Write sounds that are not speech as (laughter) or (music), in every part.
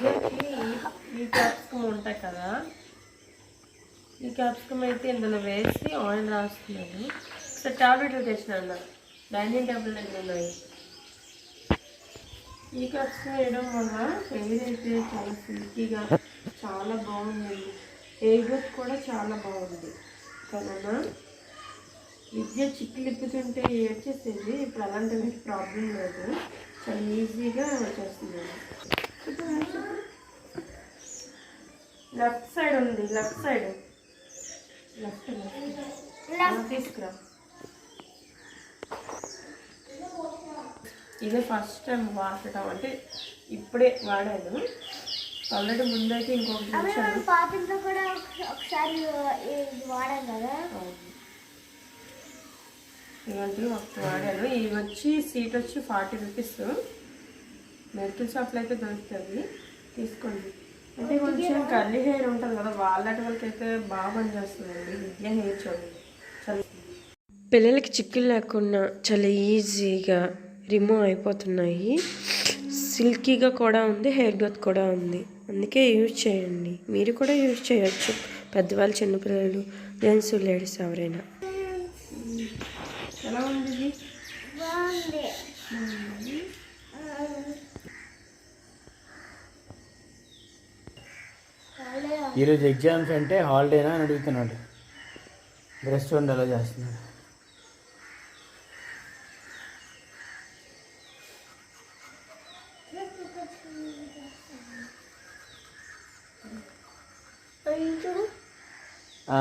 విద్యకి ఈ క్యాప్సికమ్ ఉంటాయి కదా. ఈ క్యాప్సికమ్ అయితే ఇందులో వేసి ఆయిల్ రాస్తున్నాను ఒకసారి టాబ్లెట్లు తెచ్చిన అన్న. డైనింగ్ టేబుల్ దగ్గర ఉన్నాయి. ఈ క్యాప్సికమ్ వేయడం వల్ల హెయిర్ అయితే చాలా సిల్కీగా చాలా బాగుంది. హెయిర్ గ్రోత్ కూడా చాలా బాగుంది. కదా విద్య చిక్కులిప్పుతుంటే వచ్చేసింది ఇప్పుడు అలాంటి ప్రాబ్లం లేదు. చాలా ఈజీగా వచ్చేస్తుంది లెఫ్ట్ సైడ్ ఉంది లెఫ్ట్ సైడ్. Left left. తీసుకురా. ఇదే ఫస్ట్ టైం వాడటం అంటే ఇప్పుడే వాడాను ఆల్రెడీ ముందైతే ఇంకొకటి పాతింట్లో కూడా ఒక- ఒకసారి ఇది వాడాం కదా. ఇలాంటివి ఒకటి వాడాను. ఇవి వచ్చి సీట్ వచ్చి ఫార్టీ రూపీస్. మెడికల్ షాప్లో అయితే దొరుకుతుంది తీసుకోండి. అంటే కొంచెం కర్లీ హెయిర్ ఉంటుంది కదా వాళ్ళటి వాళ్ళకి బాగా పనిచేస్తుందండి విద్య హెయిర్ చూడండి చాలా. పిల్లలకి చిక్కులు లేకుండా చాలా ఈజీగా రిమూవ్ అయిపోతున్నాయి. సిల్కీగా కూడా ఉంది హెయిర్ గ్రోత్ కూడా ఉంది. అందుకే యూజ్ చేయండి. మీరు కూడా యూజ్ చేయొచ్చు. పెద్దవాళ్ళు చిన్నపిల్లలు జెంట్స్ లేడీస్ ఎవరైనా ఎలా ఉంది ఇది? బాగుంది ఈరోజు ఎగ్జామ్స్ అంటే హాలిడేనా అని అడుగుతున్నాడు. బ్రెస్ట్ ఉండి ఎలా చేస్తున్నాడు.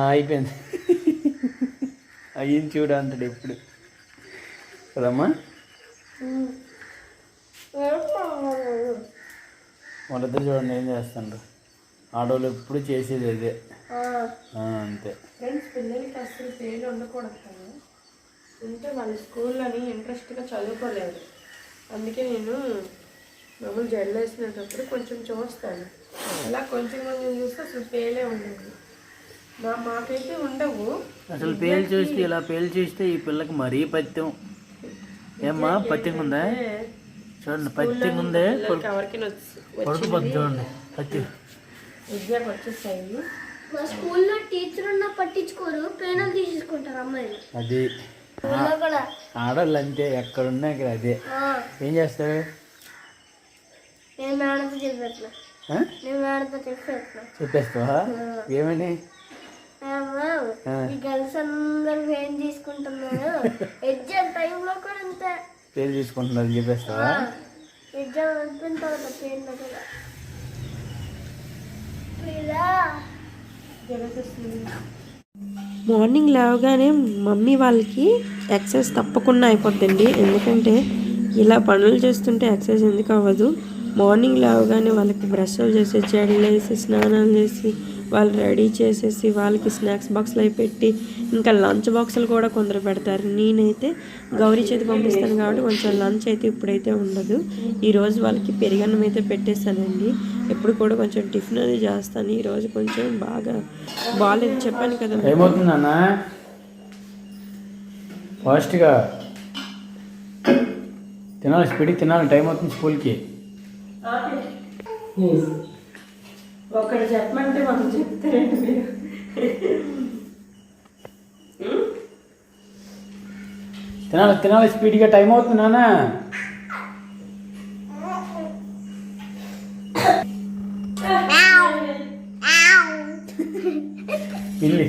అయిపోయింది. అయ్యింది చూడు అంటాడు ఎప్పుడు. కదమ్మా వాళ్ళిద్దరు చూడండి ఏం చేస్తుండ్రు. ఆడవాళ్ళు ఎప్పుడు చేసేది అదే అంతే. ఫ్రెండ్స్ పిల్లలకి అసలు పేరు ఉండకూడదు కదా. ఉంటే వాళ్ళ స్కూల్లోని ఇంట్రెస్ట్గా చదువుకోలేదు. అందుకే నేను మామూలు జడ్లు వేసినప్పుడు కొంచెం చూస్తాను. అలా కొంచెం కొంచెం చూస్తే అసలు పేలే ఉండదు. మా మాకైతే ఉండవు. అసలు పేలు చూస్తే ఇలా పేలు చూస్తే ఈ పిల్లకి మరీ పత్యం. ఏమ్మా పత్యం ఉందా? చూడండి పత్యం ఉందే? ఎవరికి పత్తి చూడండి పత్యం. విద్యకు వచ్చేసాయి మా స్కూల్లో టీచర్ ఉన్న పట్టించుకోరు పేనలు తీసుకుంటారు అమ్మాయిలు. అది ఆడవాళ్ళు అంతే ఎక్కడున్నా ఇక్కడ అదే. ఏం చేస్తారు? నేను మేడంతో చెప్పేస్తున్నా? నేను మేడంతో చెప్పేస్తున్నా. చెప్పేస్తావా? ఏమని? గర్ల్స్ అందరు ఏం తీసుకుంటున్నారు? (laughs) ఎగ్జామ్ టైంలో కూడా అంతే. పేరు తీసుకుంటున్నారు చెప్పేస్తావా? ఎగ్జామ్ అయిపోయిన తర్వాత కూడా మార్నింగ్ లేవగానే మమ్మీ వాళ్ళకి ఎక్సర్సైజ్ తప్పకుండా అయిపోద్దండి. ఎందుకంటే ఇలా పనులు చేస్తుంటే ఎక్సర్సైజ్ ఎందుకు అవ్వదు. మార్నింగ్ లేవగానే వాళ్ళకి బ్రష్లు చేసి జడలు వేసి స్నానాలు చేసి వాళ్ళు రెడీ చేసేసి వాళ్ళకి స్నాక్స్ బాక్స్లు అవి పెట్టి ఇంకా లంచ్ బాక్సులు కూడా కొందరు పెడతారు. నేనైతే గౌరీ చేతి పంపిస్తాను కాబట్టి కొంచెం లంచ్ అయితే ఇప్పుడైతే ఉండదు. ఈరోజు వాళ్ళకి పెరిగన్నం అయితే పెట్టేశానండి. ఎప్పుడు కూడా కొంచెం టిఫిన్ అది చేస్తాను. ఈరోజు కొంచెం బాగా బాగాలేదు చెప్పాను కదా ఏమవుతుంది అన్న ఫాస్ట్గా తినాలి స్పీడ్కి తినాలి. టైం అవుతుంది స్కూల్కి. ఒకటి చెప్పమంటే మనం చెప్తారండి మీరు. తినాలి తినాలి స్పీడ్గా టైం అవుతుంది నాన్న. పిల్ల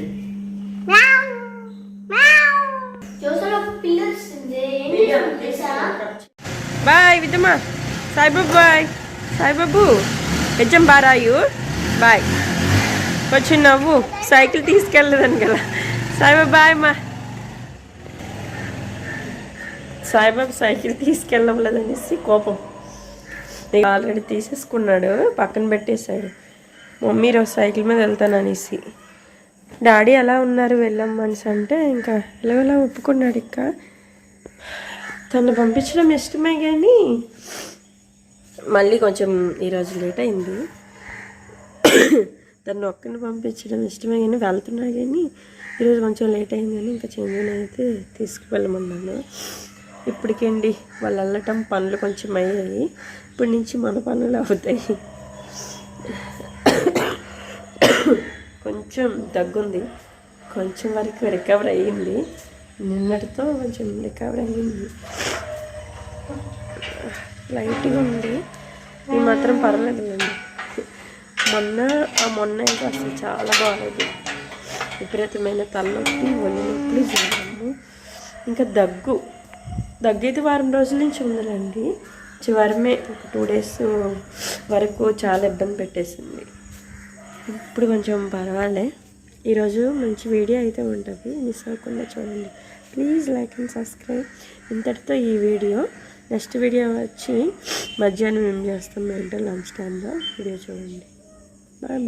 బాయ్ విద్దమ్మా సాయిబాబు బాయ్. సాయిబాబు. నిజం బారాయు బాయ్. కొంచెం నవ్వు. సైకిల్ తీసుకెళ్ళలేదని కదా. సాయిబాబు బాయ్ అమ్మా. సాయిబాబు సైకిల్ తీసుకెళ్ళలేదనేసి కోపం. ఆల్రెడీ తీసేసుకున్నాడు. పక్కన పెట్టేశాడు. మమ్మీ రోజు సైకిల్ మీద వెళ్తాననేసి. డాడీ ఎలా ఉన్నారు వెళ్ళమ్మనేసి అంటే ఇంకా ఎలాగోలా ఒప్పుకున్నాడు ఇంకా. తను పంపించడం ఇష్టమే కానీ మళ్ళీ కొంచెం ఈరోజు లేట్ అయింది. తను ఒక్కని పంపించడం ఇష్టమే కానీ వెళ్తున్నా కానీ ఈరోజు కొంచెం లేట్ అయింది కానీ ఇంకా చంద్రుని అయితే తీసుకువెళ్ళమన్నాను. ఇప్పటికండి వాళ్ళు వెళ్ళటం పనులు కొంచెం అయ్యాయి. ఇప్పటి నుంచి మన పనులు అవుతాయి. కొంచెం దగ్గుంది. కొంచెం వరకు రికవర్ అయ్యింది. నిన్నటితో కొంచెం రికవర్ అయ్యింది. లైట్గా ఉంది. ఈ మాత్రం పర్లేదులేండి మొన్న ఆ మొన్న అయితే అసలు చాలా బాగాలేదు. విపరీతమైన తలనొప్పి ఒళ్ళు నొప్పులు జ్వరము ఇంకా దగ్గు. దగ్గు అయితే వారం రోజుల నుంచి ఉందండి చివరమే ఒక టూ డేస్ వరకు చాలా ఇబ్బంది పెట్టేసింది. ఇప్పుడు కొంచెం పర్వాలే. ఈరోజు మంచి వీడియో అయితే ఉంటుంది. మిస్ అవ్వకుండా చూడండి. Please like and subscribe. ఇంతటితో ఈ వీడియో నెక్స్ట్ వీడియో వచ్చి మధ్యాహ్నం ఏం చేస్తాం ఏంటో లంచ్ టైంలో వీడియో చూడండి. Bye bye.